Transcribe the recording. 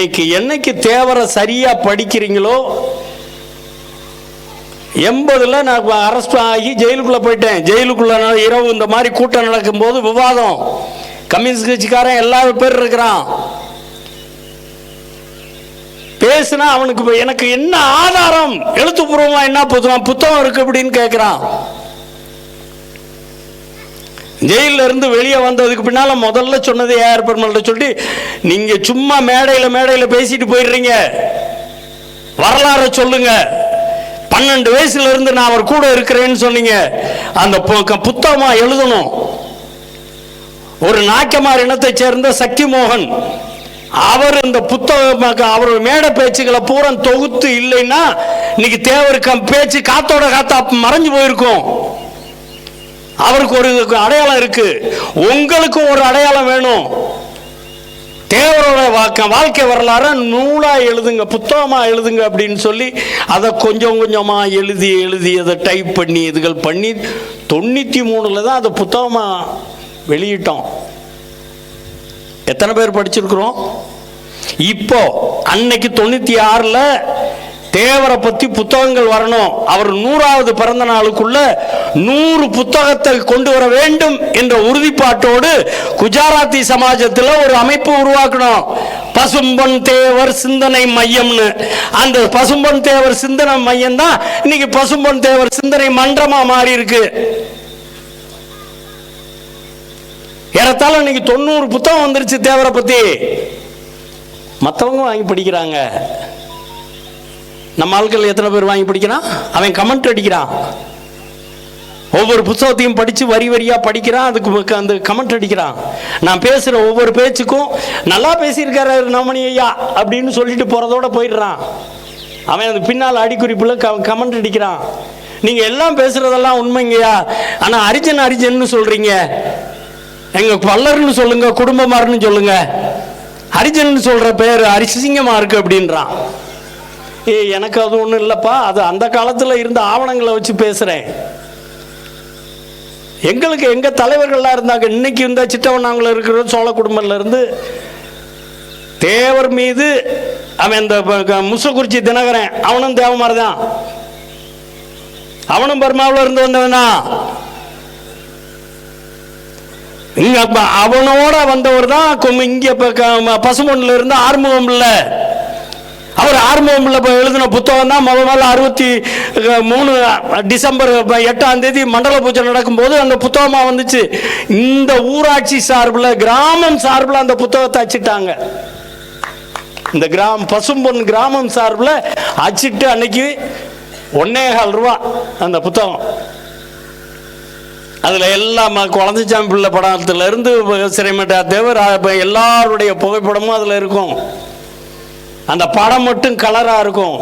இன்னைக்கு என்னைக்கு தேவரை சரியா படிக்கிறீங்களோ எண்பதுல நான் அரெஸ்ட் ஆகி ஜெயிலுக்குள்ள போயிட்டேன். ஜெயிலுக்குள்ள நான் இரவு இந்த மாதிரி கூட்டம் நடக்கும்போது விவாதம். கம்யூனிஸ்ட் கட்சிக்காரன் எல்லா பேர் இருக்கிறான். பேசுனா அவனுக்கு எனக்கு என்ன ஆதாரம்? எழுத்துப்பூர்வமா என்ன புத்தகம் புத்தகம் இருக்கு அப்படின்னு கேட்கிறான் ஜெயிலில் இருந்து வெளியே வந்ததுக்கு பின்னால் முதல்ல சொன்னது ஏஆர் பெருமாள்கிட்ட சொல்லி நீங்கள் சும்மா மேடையில் மேடையில் பேசிட்டு போயிடுறீங்க. வரலாறு சொல்லுங்க. பன்னெண்டு வயசுல இருந்து நான் அவர் கூட இருக்கிறேன்னு சொன்னீங்க. அந்த பு- க- புத்தகமா எழுதணும். ஒரு நாக்கமார் இனத்தை சேர்ந்த சக்தி மோகன் அவர் இந்த புத்தக அவர் மேடை பேச்சுகளை பூரா தொகுத்து இல்லைன்னா இன்னைக்கு தேவர் கம் பேச்சு காத்தோட காத்தா மறைஞ்சு போயிருக்கும். அவருக்கு ஒரு அடையாளம் இருக்கு. உங்களுக்கும் ஒரு அடையாளம் வேணும். தேவரோட வாக்க- வாழ்க்கை வரலாறு நூலாக எழுதுங்க புத்தகமாக எழுதுங்க அப்படின்னு சொல்லி அதை கொஞ்சம் கொஞ்சமாக எழுதி எழுதி அதை டைப் பண்ணி இதுகள் பண்ணி தொண்ணூற்றி மூணில் தான் அதை புத்தகமாக வெளியிட்டோம். எத்தனை பேர் படிச்சிருக்கிறோம்? இப்போ அன்னைக்கு தொண்ணூற்றி ஆறில் தேவரை பற்றி புத்தகங்கள் வரணும். அவர் நூறாவது பிறந்த நாளுக்குள்ள நூறு புத்தகத்தை கொண்டு வர வேண்டும் என்ற உறுதிப்பாட்டோடு குஜராத்தி சமாஜத்தில் ஒரு அமைப்பு உருவாக்கணும். பசும்பொன் தேவர் சிந்தனை மையம்னு. அந்த பசும்பொன் தேவர் சிந்தனை மையம் தான் இன்னைக்கு பசும்பொன் தேவர் சிந்தனை மன்றமா மாறி இருக்கு ஏறத்தாழ இன்னைக்கு தொண்ணூறு புத்தகம் வந்துருச்சு தேவரை பத்தி. மற்றவங்க வாங்கி படிக்கிறாங்க. நம்ம ஆட்கள் எத்தனை பேர் வாங்கி படிக்கிறான்? அவன் கமெண்ட் அடிக்கிறான். ஒவ்வொரு புத்தகத்தையும் படித்து வரி வரியாக படிக்கிறான் அதுக்கு அந்த கமெண்ட் அடிக்கிறான். நான் பேசுகிற ஒவ்வொரு பேச்சுக்கும் நல்லா பேசியிருக்காரு நவமணி ஐயா அப்படின்னு சொல்லிட்டு போகிறதோட போயிடுறான். அவன் அது பின்னால் அடிக்குறிப்பில் க கமெண்ட் அடிக்கிறான். நீங்கள் எல்லாம் பேசுகிறதெல்லாம் உண்மைங்கய்யா. ஆனால் அரிஜன் அரிஜன்னு சொல்கிறீங்க எங்கள் பல்லர்னு சொல்லுங்கள் குடும்பமாருன்னு சொல்லுங்கள் ஹரிஜன் சொல்கிற பேர் ஹரிசிங்கமாக இருக்கு அப்படின்றான். ஏ எனக்கு அது ஒன்றும் இல்லைப்பா. அது அந்த காலத்தில் இருந்த ஆவணங்களை வச்சு பேசுகிறேன் எங்களுக்கு எங்கள் தலைவர்கள்லாம் இருந்தாங்க இன்னைக்கு இந்த சிட்டவண்ணாங்குல இருக்கிற சோழ குடும்பத்திலேருந்து தேவர் மீது அவன் இந்த ப- க- தினகரன் அவனும் தேவமாரி தான் அவனும் பர்மாவில் இருந்து வந்தவனா. இங்க அவனோட வந்தவர் தான் இங்க இப்ப இருந்து ஆறுமுகம் இல்லை அவர் ஆறுமுகம் எழுதின புத்தகம் தான் முதல் முதல்ல அறுபத்தி மூணு டிசம்பர் எட்டாம் தேதி மண்டல பூஜை நடக்கும்போது அந்த புத்தகமாக வந்துச்சு. இந்த ஊராட்சி சார்பில் கிராமம் சார்பில் அந்த புத்தகத்தை அச்சிட்டாங்க. இந்த கிராமம் பசும்பொன் கிராமம் சார்பில் அச்சிட்டு அன்னைக்கு ஒன்னேகால் ரூபா அந்த புத்தகம். அதில் எல்லாம் குழந்தைச்சாமி பிள்ளை படத்துலேருந்து சிறைமட்டா தேவர் எல்லாருடைய புகைப்படமும் அதில் இருக்கும். அந்த படம் மட்டும் கலராக இருக்கும்.